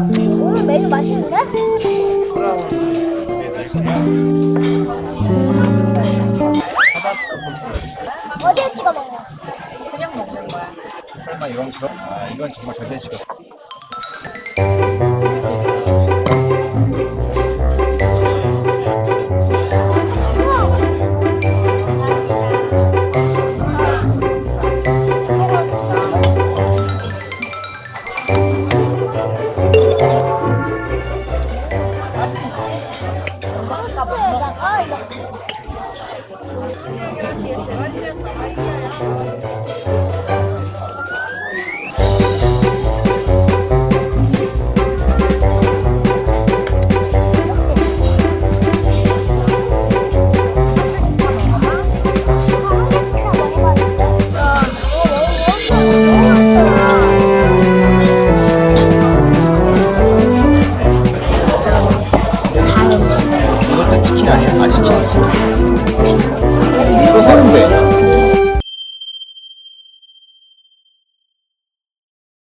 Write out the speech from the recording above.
오늘 메뉴 맛있는데? 어디에 찍어 먹어? 그냥 먹는 거야. 설마 이건 그럼? 아 이건 정말 절대 지금 哎呀！我今天给他点水了。勝ち嫌い味気にします。